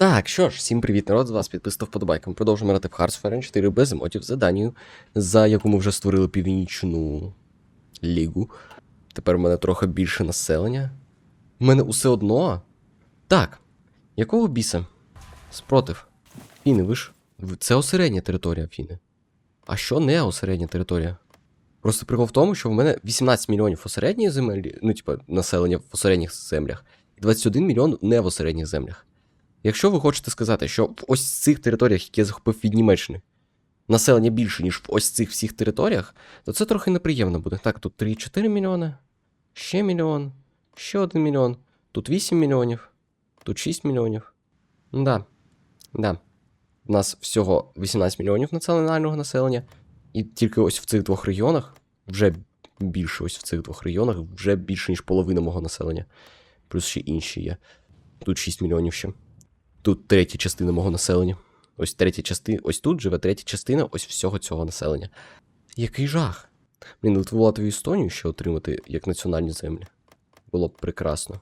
Так, що ж, всім привіт, народ, з вас підписав вподобайком. Продовжуємо грати в Hearts 4 без емотів заданню, за яку ми вже створили північну лігу. Тепер в мене трохи більше населення. У мене усе одно. Так. Якого біса? Спротив. Фіни, ви ж. Це осередня територія Фіни. А що не осередня територія? Просто прикол в тому, що в мене 18 мільйонів осередньої землі, ну, типа, населення в осередніх землях, і 21 мільйон не в осередніх землях. Якщо ви хочете сказати, що в ось цих територіях, які я захопив від Німеччини, населення більше, ніж в ось цих всіх територіях, то це трохи неприємно буде. Так, тут 3,4 мільйони, ще мільйон, ще 1 мільйон, тут 8 мільйонів, тут 6 мільйонів. Да. Да. У нас всього 18 мільйонів національного населення, і тільки ось в цих двох регіонах, вже більше ось в цих двох регіонах, вже більше, ніж половина мого населення. Плюс ще інші є. Тут 6 мільйонів ще. Тут третя частина мого населення. Ось третя частина. Ось тут живе третя частина ось всього цього населення. Який жах. Блін, Латвію Естонію ще отримати як національні землі. Було б прекрасно.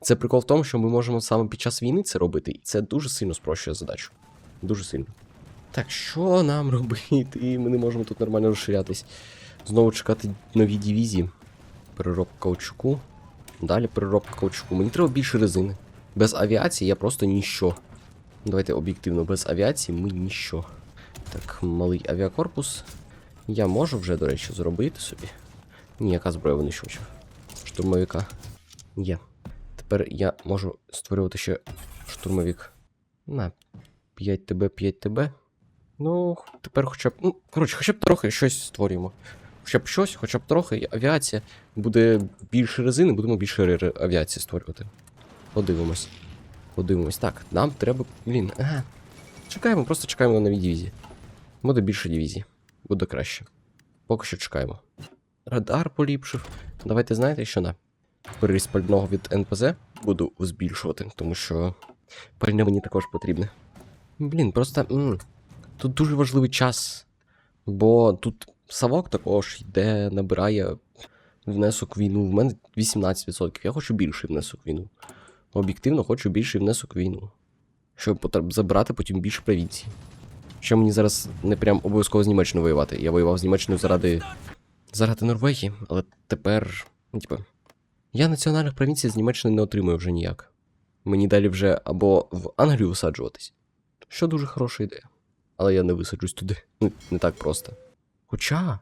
Це прикол в тому, що ми можемо саме під час війни це робити, і це дуже сильно спрощує задачу. Дуже сильно. Так, що нам робити? Ми не можемо тут нормально розширятись. Знову чекати нові дивізії. Переробка каучуку. Далі переробка каучуку. Мені треба більше резини. Без авіації я просто ніщо. Давайте об'єктивно, без авіації ми ніщо. Так, малий авіакорпус. Я можу вже, до речі, зробити собі. Ні, яка зброя винищувачів? Штурмовика. Є. Тепер я можу створювати ще штурмовик. На 5 ТБ, 5 ТБ. Ну, тепер хоча б. Ну, коротше, хоча б трохи щось створюємо. Хоча б щось, хоча б трохи, авіація. Буде більше резини, будемо більше авіації створювати. Подивимось. Подивимось. Так, нам треба. Блін. Ага. Чекаємо, просто чекаємо на нові дивізії. Буде більше дивізій. Буде краще. Поки що чекаємо. Радар поліпшив. Давайте знаєте, що на. Приріст пального від НПЗ буду збільшувати, тому що пальне мені також потрібне. Блін, просто. м, Тут дуже важливий час. Бо тут Савок також йде, набирає внесок війну. В мене 18%. Я хочу більший внесок війну. Об'єктивно хочу більший внесок в війну. Щоб забрати потім більше провінцій. Що мені зараз не прям обов'язково з Німеччиною воювати. Я воював з Німеччиною заради. заради Норвегії, але тепер. Ну, типа. Я національних провінцій з Німеччини не отримую вже ніяк. Мені далі вже або в Англію висаджуватись. Що дуже хороша ідея. Але я не висаджусь туди. Ну, не так просто. Хоча.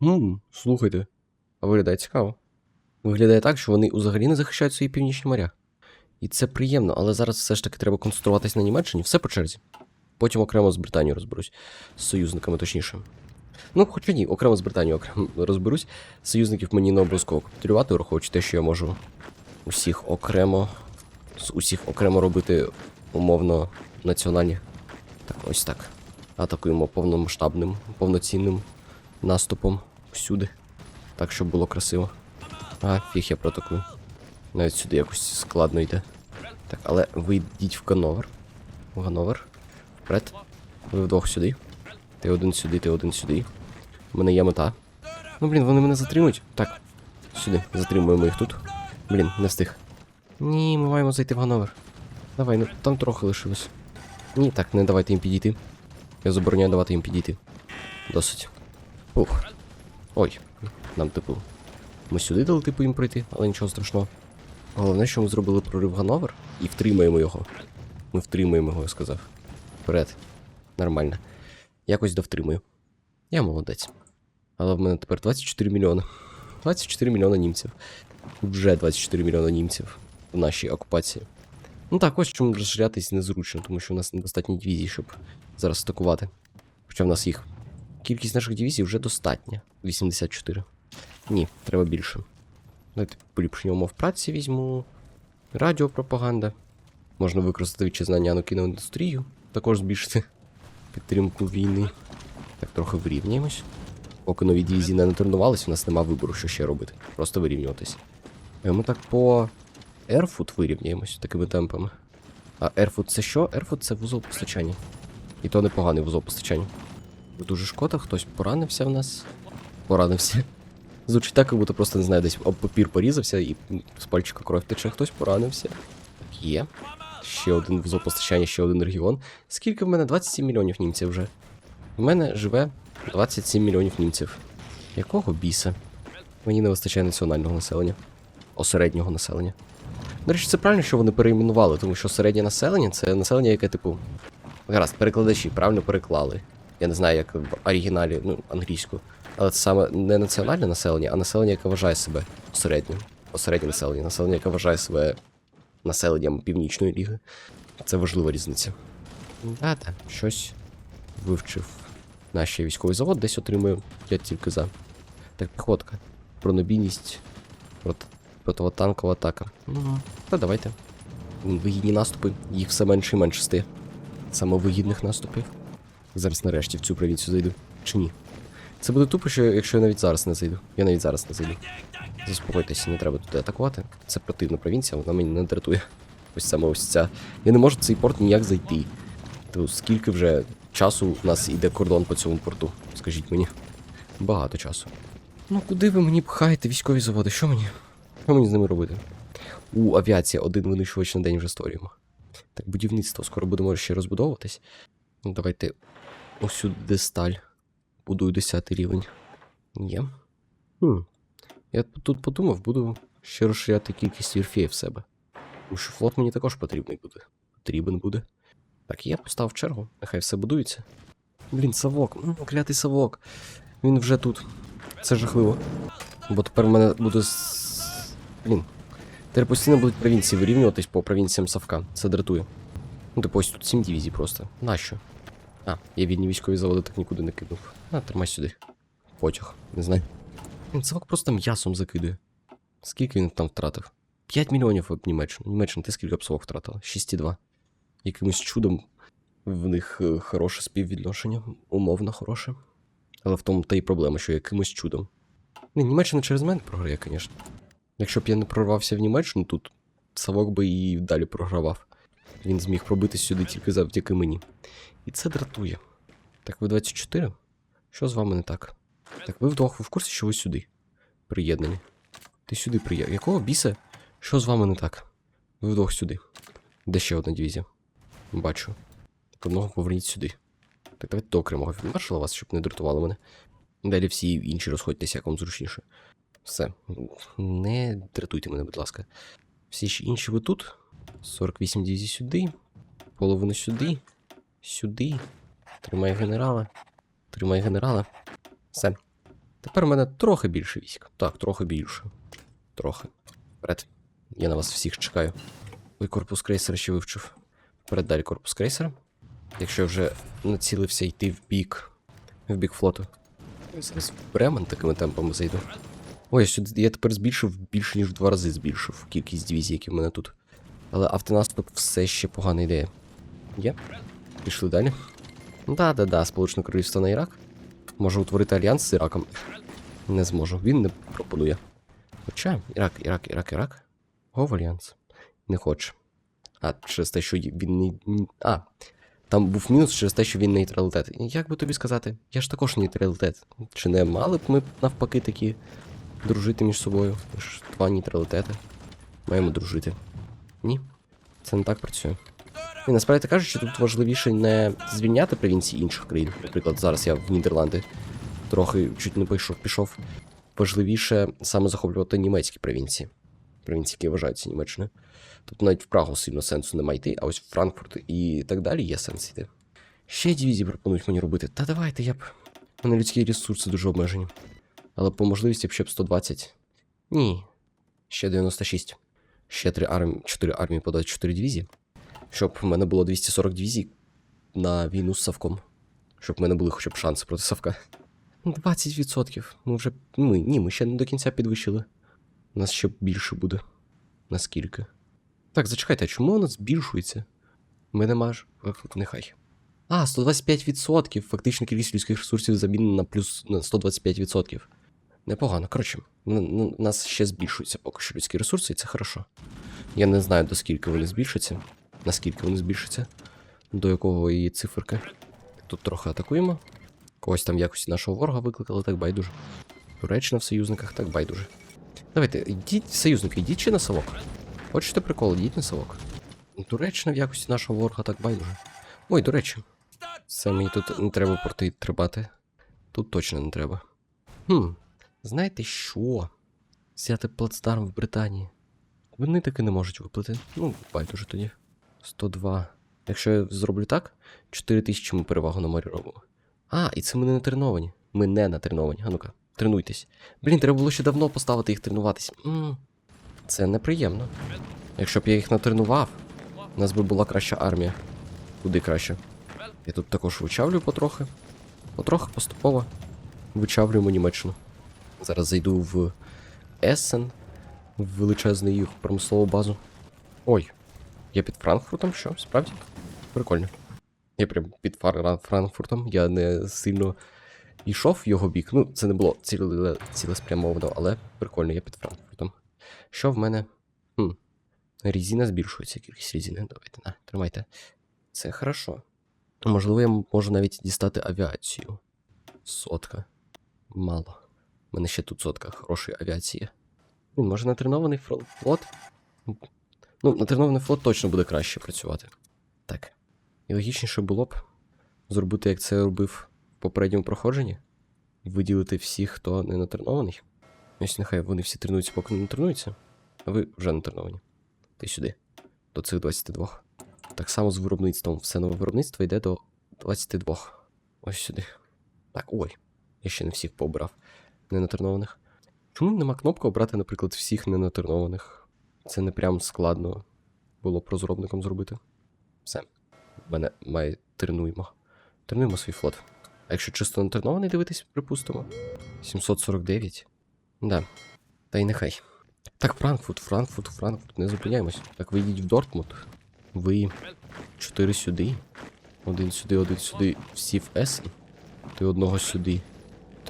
Ммм, слухайте. А виглядає цікаво. Виглядає так, що вони взагалі не захищають свої північні моря. І це приємно, але зараз все ж таки треба концентруватись на Німеччині, все по черзі. Потім окремо з Британією розберусь. З союзниками точніше. Ну, хоча ні, окремо з Британією окремо розберусь. Союзників мені не обов'язково капітулювати, враховуючи те, що я можу усіх окремо. З усіх окремо робити умовно національні. Так, ось так. Атакуємо повномасштабним, повноцінним наступом всюди. Так, щоб було красиво. А, фіг я протокую. Навіть сюди якось складно йде. Так, але ви йдіть в Ганновер. В Ганновер. Вперед. Ви вдвох сюди. Ти один сюди, ти один сюди. У мене є мета. Ну, блін, вони мене затримують. Так. Сюди. Затримуємо їх тут. Блін, не встиг. Ні, ми маємо зайти в Ганновер. Давай, ну там трохи лишилось. Ні, так, не давайте їм підійти. Я забороняю давати їм підійти. Досить. Ух. Ой, нам типу. Ми сюди дали типу їм пройти, але нічого страшного. Головне, що ми зробили прорив в Ганновер і втримаємо його. Ми втримаємо його, я сказав. Вперед. Нормально. Якось довтримую. Я молодець. Але в мене тепер 24 мільйони. 24 мільйони німців. Вже 24 мільйони німців в нашій окупації. Ну так, ось чому розширятись незручно, тому що у нас недостатньо дивізій, щоб зараз атакувати. Хоча в нас їх. Кількість наших дивізій вже достатня. 84. Ні, треба більше. Давайте поліпшення умов праці візьму. Радіопропаганда. Можна використати вітчизнання на кіноіндустрію. Також збільшити підтримку війни. Так, трохи вирівнюємось. Поки нові дивізії не натренувались, у нас нема вибору, що ще робити. Просто вирівнюватись. Е, Ми так по Ерфут вирівняємось такими темпами. А Ерфут це що? Ерфут це вузол постачання. І то непоганий вузол постачання. Дуже шкода, хтось поранився в нас. Поранився. Звучить так, як будто просто не знаю, десь папір порізався і з пальчика кров тече, хтось поранився. Є. ще один вузол постачання, ще один регіон. Скільки в мене? 27 мільйонів німців вже. В мене живе 27 мільйонів німців. Якого біса? Мені не вистачає національного населення. Осереднього населення. До речі, це правильно, що вони перейменували, тому що середнє населення це населення, яке, типу. Гаразд, перекладачі правильно переклали. Я не знаю, як в оригіналі, ну, англійську. Але це саме не національне населення, а населення, яке вважає себе середнім. Осереднє населення. Населення, яке вважає себе населенням Північної ліги. Це важлива різниця. Да-да, щось вивчив. Наш військовий завод десь отримує я тільки за. Так, піхотка. Бронебійність. Проти... Противотанкова атака. Ну, та давайте. Вигідні наступи, їх все менше і менше стає. Саме вигідних наступів. Зараз нарешті в цю провінцію зайду. Чи ні? Це буде тупо, що якщо я навіть зараз не зайду. Я навіть зараз не зайду. Заспокойтеся, не треба туди атакувати. Це противна провінція, вона мені не дратує. Ось саме ось ця. Я не можу в цей порт ніяк зайти. То скільки вже часу у нас іде кордон по цьому порту? Скажіть мені. Багато часу. Ну куди ви мені пхаєте військові заводи? Що мені? Що мені з ними робити? У авіація один винищувач на день вже створюємо. Так, будівництво скоро будемо ще розбудовуватись. Ну, давайте ось сюди сталь. Будую 10 рівень. Є. Хм. Я тут подумав, буду ще розширяти кількість вірфей в себе. Тому що флот мені також потрібний буде. Потрібен буде. Так, я постав чергу, нехай все будується. Блін, совок, ну, клятий совок. Він вже тут. Це жахливо. Бо тепер в мене буде. Блін. Тепер постійно будуть провінції вирівнюватись по провінціям Савка. Це дратує. Ну, типу, ось тут 7 дивізій просто. Нащо? А, я вільні військові заводи так нікуди не кинув. А, тримай сюди. Потяг, не знаю. Савок просто м'ясом закидує. Скільки він там втратив? 5 мільйонів в Німеччину. Німеччина, ти скільки б Савок втратила? 6,2. Якимось чудом в них е, хороше співвідношення, умовно хороше. Але в тому та й проблема, що якимось чудом. Ні, Німеччина через мене програє, звісно. Якщо б я не прорвався в Німеччину тут, Савок би і далі програвав. Він зміг пробити сюди тільки завдяки мені. І це дратує. Так, ви 24? Що з вами не так? Так, ви вдвох ви в курсі, що ви сюди приєднані. Ти сюди приєднаний. Якого біса? Що з вами не так? Ви вдвох сюди. Де ще одна дивізія? Бачу. Одного поверніть сюди. Так, давайте до окремого відмаршала вас, щоб не дратували мене. Далі всі інші розходьтеся, як вам зручніше. Все. Не дратуйте мене, будь ласка. Всі ж інші ви тут. 48 дивізій сюди. Половину сюди. Сюди. Тримай генерала. Тримай генерала. Все. Тепер у мене трохи більше військ. Так, трохи більше. Трохи. Вперед. Я на вас всіх чекаю. Ой, корпус крейсера ще вивчив. Вперед далі корпус крейсера. Якщо я вже націлився йти в бік. В бік флоту. Я зараз в Бремен такими темпами зайду. Ой, я сюди я тепер збільшив більше, ніж в два рази збільшив кількість дивізій, які в мене тут. Але автонаступ все ще погана ідея. Є? Пішли далі. Да-да-да, Сполучне Королівство на Ірак. Може утворити альянс з Іраком. Не зможу. Він не пропонує. Хоча, Ірак, Ірак, Ірак, Ірак. Гов альянс. Не хоче. А, через те, що він не. А. Там був мінус через те, що він нейтралітет. Як би тобі сказати? Я ж також нейтралітет. Чи не мали б ми навпаки такі дружити між собою? Ж два нейтралітети. Маємо дружити. Ні. Це не так працює. І насправді кажучи, тут важливіше не звільняти провінції інших країн. Наприклад, зараз я в Нідерланди трохи чуть не пішов, пішов. Важливіше саме захоплювати німецькі провінції. Провінції, які вважаються Німеччиною. Тобто навіть в Прагу сильно сенсу немає йти, а ось в Франкфурт і так далі є сенс йти. Ще дивізії пропонують мені робити. Та давайте я б. У мене людські ресурси дуже обмежені. Але по можливості б ще б 120. Ні. Ще 96. Ще 3 армії, 4 армії по 24 дивізії. Щоб в мене було 240 дивізій на війну з Савком. Щоб в мене були хоча б шанси проти Савка. 20%. Ми вже. Ми, ні, ми ще не до кінця підвищили. У нас ще більше буде. Наскільки? Так, зачекайте, а чому воно збільшується? У мене маж. Нехай. А, 125%. Фактично кількість людських ресурсів замінена на плюс на 125%. Непогано. Коротше, у нас ще збільшуються поки що людські ресурси, і це хорошо. Я не знаю, до скільки вони збільшаться. Наскільки вони збільшаться. До якого її циферки. Тут трохи атакуємо. Когось там якось нашого ворога викликали, так байдуже. Туреччина в союзниках, так байдуже. Давайте, йдіть, союзники, йдіть чи на совок. Хочете прикол, йдіть на совок. Туреччина в якості нашого ворога так байдуже. Ой, до речі. Все, мені тут не треба порти трибати. Тут точно не треба. Хм, знаєте що? Взяти плацдарм в Британії. Вони таки не можуть виплати. Ну, байдуже тоді. 102. Якщо я зроблю так, 4000 ми перевагу на морі робимо. А, і це ми не натреновані. Ми не натреновані. А ну-ка, тренуйтесь. Блін, треба було ще давно поставити їх тренуватись. м Це неприємно. Якщо б я їх натренував, у нас би була краща армія. Куди краще. Я тут також вичавлюю потрохи. Потрохи поступово вичавлюємо Німеччину. Зараз зайду в Ессен, в величезну їх промислову базу. Ой, я під Франкфуртом, що? Справді? Прикольно. Я прям під Франкфуртом, я не сильно йшов в його бік. Ну, це не було ціле, цілеспрямовано, але прикольно, я під Франкфуртом. Що в мене? Хм. Різина збільшується, кількість різини. Давайте, на, тримайте. Це хорошо. Можливо, я можу навіть дістати авіацію. Сотка. Мало. У мене ще тут сотка хорошої авіації. Він може натренований флот. Ну, натренований флот точно буде краще працювати. Так. І логічніше було б зробити, як це робив в попередньому проходженні. Виділити всіх, хто не натренований. Ось нехай вони всі тренуються, поки не тренуються. А ви вже натреновані. Ти сюди. До цих 22. Так само з виробництвом. Все нове виробництво йде до 22. Ось сюди. Так, ой. Я ще не всіх пообрав. Ненатренованих. Чому нема кнопки обрати, наприклад, всіх ненатренованих? Це не прям складно було б розробником зробити. Все. Мене має тренуємо. Тренуємо свій флот. А якщо чисто натренований дивитись, припустимо. 749. Да. Та й нехай. Так, Франкфурт, Франкфурт, Франкфурт, не зупиняємось. Так, ви йдіть в Дортмунд. Ви. Чотири сюди. Один сюди, один сюди. Всі в Есен. Ти одного сюди.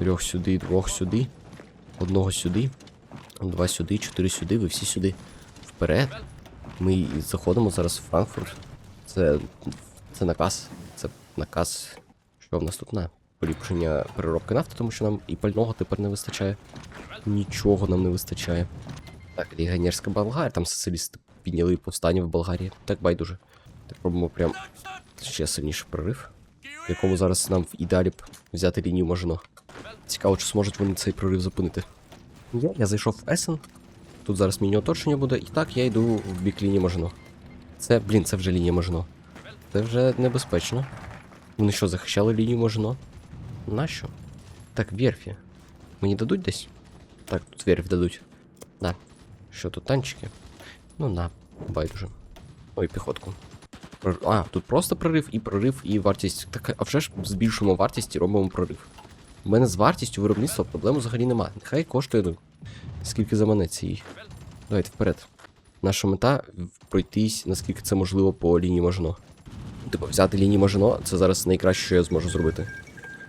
Трьох сюди, двох сюди. Одного сюди. Два сюди, чотири сюди, ви всі сюди. Вперед. Ми заходимо зараз в Франкфурт. Це. Це наказ. Це наказ. Що в нас тут на? Поліпшення переробки нафти, тому що нам і пального тепер не вистачає. Нічого нам не вистачає. Так, легіонерська Болгарія, там соціалісти підняли повстання в Болгарії. Так байдуже. Так робимо прям ще сильніший прорив, в якому зараз нам в ідеалі б взяти лінію Мажино. Цікаво, чи зможуть вони цей прорив зупинити. Я, я зайшов в Есен. Тут зараз міні оточення буде, і так я йду в бік лінії Мажино. Це, блін, це вже лінія Мажино. Це вже небезпечно. Вони що, захищали лінію Мажино? Нащо? Так, верфі. Мені дадуть десь? Так, тут верфь дадуть. На. Що тут танчики? Ну на, байдуже. Ой, піхотку. А, тут просто прорив і прорив, і вартість. Так, а вже ж збільшуємо вартість і робимо прорив. У мене з вартістю виробництва проблем взагалі нема. Нехай коштує ну, скільки заманеться їй. Давайте вперед. Наша мета пройтись, наскільки це можливо по лінії Мажино. Типу, взяти лінію Мажино це зараз найкраще, що я зможу зробити.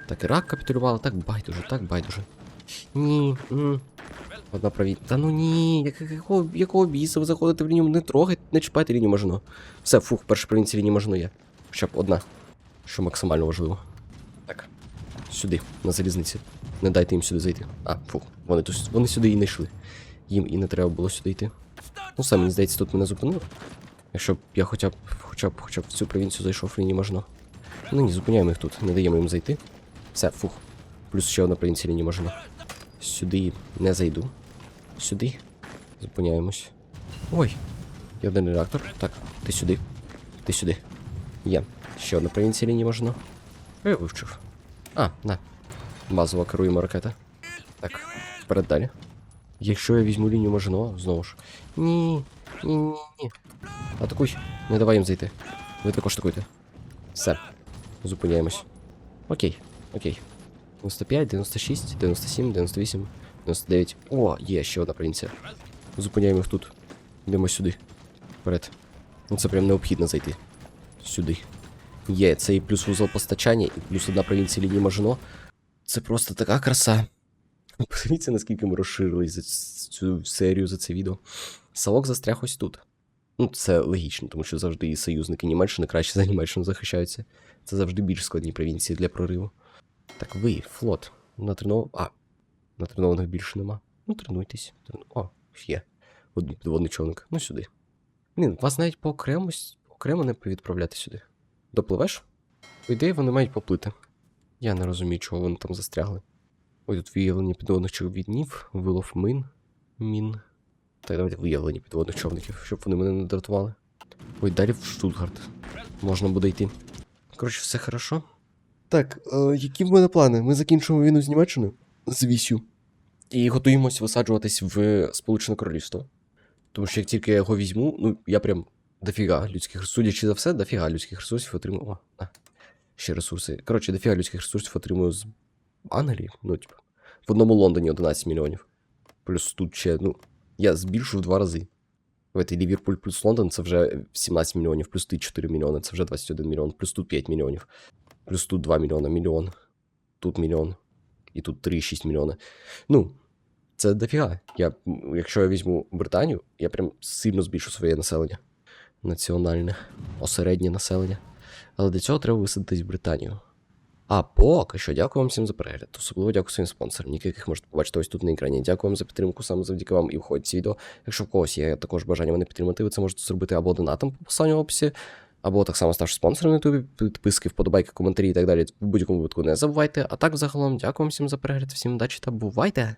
Так, Ірак капітулювала, так байдуже, так байдуже. Ні. м. Одна праві. Та ну ні, як- якого, якого біса ви заходите в лінію, не трогайте, не чіпайте лінію Мажино. Все, фух, перша провінція лінії Мажино є. Хоча б одна. Що максимально важливо. Сюди, на залізниці. Не дайте їм сюди зайти. А, фух, вони тут вони сюди і не йшли. Їм і не треба було сюди йти. Ну, все, мені здається, тут мене зупинили. Якщо б я хоча б хоча б хоча б в цю провінцію зайшов лінії Мажино. Ну ні, зупиняємо їх тут, не даємо їм зайти. Все, фух. Плюс ще одна провінція лінії Мажино. Сюди не зайду. Сюди. Зупиняємось. Ой. Є один реактор. Так, ти сюди. Ти сюди. Є. Ще одна провінція лінії Мажино. Я вивчив. А, на. Базова керуємо ракета. Так, вперед далі. Якщо я візьму лінію Мажино, знову ж. Ні. Ні, ні, ні. Атакуй. Не давай їм зайти. Ви також атакуйте. Все. Зупиняємось. Окей, окей. 95, 96, 97, 98, 99. О, є ще одна провінція. Зупиняємо їх тут. Йдемо сюди. Вперед. Ну це прям необхідно зайти. Сюди. Є, це і плюс вузол постачання, і плюс одна провінція лінії Мажино. Це просто така краса. Подивіться, наскільки ми розширились за цю серію, за це відео. Салок застряг ось тут. Ну, це логічно, тому що завжди і союзники Німеччини краще за Німеччину захищаються. Це завжди більш складні провінції для прориву. Так ви, флот. Натренов... А, натренованих більше нема. Ну, тренуйтесь. Трену... О, є. Один підводний човник. Ну, сюди. Блін, вас навіть по окремо, окремо не повідправляти сюди. Допливеш? По ідеї, вони мають поплити. Я не розумію, чого вони там застрягли. Ой, тут виявлення підводних човнів, вилов мин, мін. Так, давайте виявлення підводних човників, щоб вони мене не дратували. Ой, далі в Штутгарт. Можна буде йти. Коротше, все хорошо. Так, е, які в мене плани? Ми закінчимо війну з Німеччиною з вісю. І готуємось висаджуватись в Сполучене Королівство. Тому що як тільки я його візьму, ну я прям дофіга людських судячи за все, дофіга людських ресурсів отримую. О, а, ще ресурси. Коротше, дофіга людських ресурсів отримую з Англії. Ну, типу, в одному Лондоні 11 мільйонів. Плюс тут ще, ну, я збільшу в два рази. Давайте Ліверпуль плюс Лондон це вже 17 мільйонів, плюс тут 4 мільйони, це вже 21 мільйон, плюс тут 5 мільйонів, плюс тут 2 мільйона, мільйон, тут мільйон, і тут 3,6 мільйони. Ну, це дофіга. Я, якщо я візьму Британію, я прям сильно збільшу своє населення. Національне, осереднє населення. Але для цього треба висадитись в Британію. А поки що, дякую вам всім за перегляд. Особливо дякую своїм спонсорам, яких можете побачити ось тут на екрані. Дякую вам за підтримку, саме завдяки вам і входить ці відео. Якщо в когось є також бажання мене підтримати, ви це можете зробити або донатом по посиланню в описі, або так само ставши спонсором на YouTube, підписки, вподобайки, коментарі і так далі. В будь-якому випадку не забувайте. А так, загалом, дякую вам всім за перегляд, всім удачі та бувайте!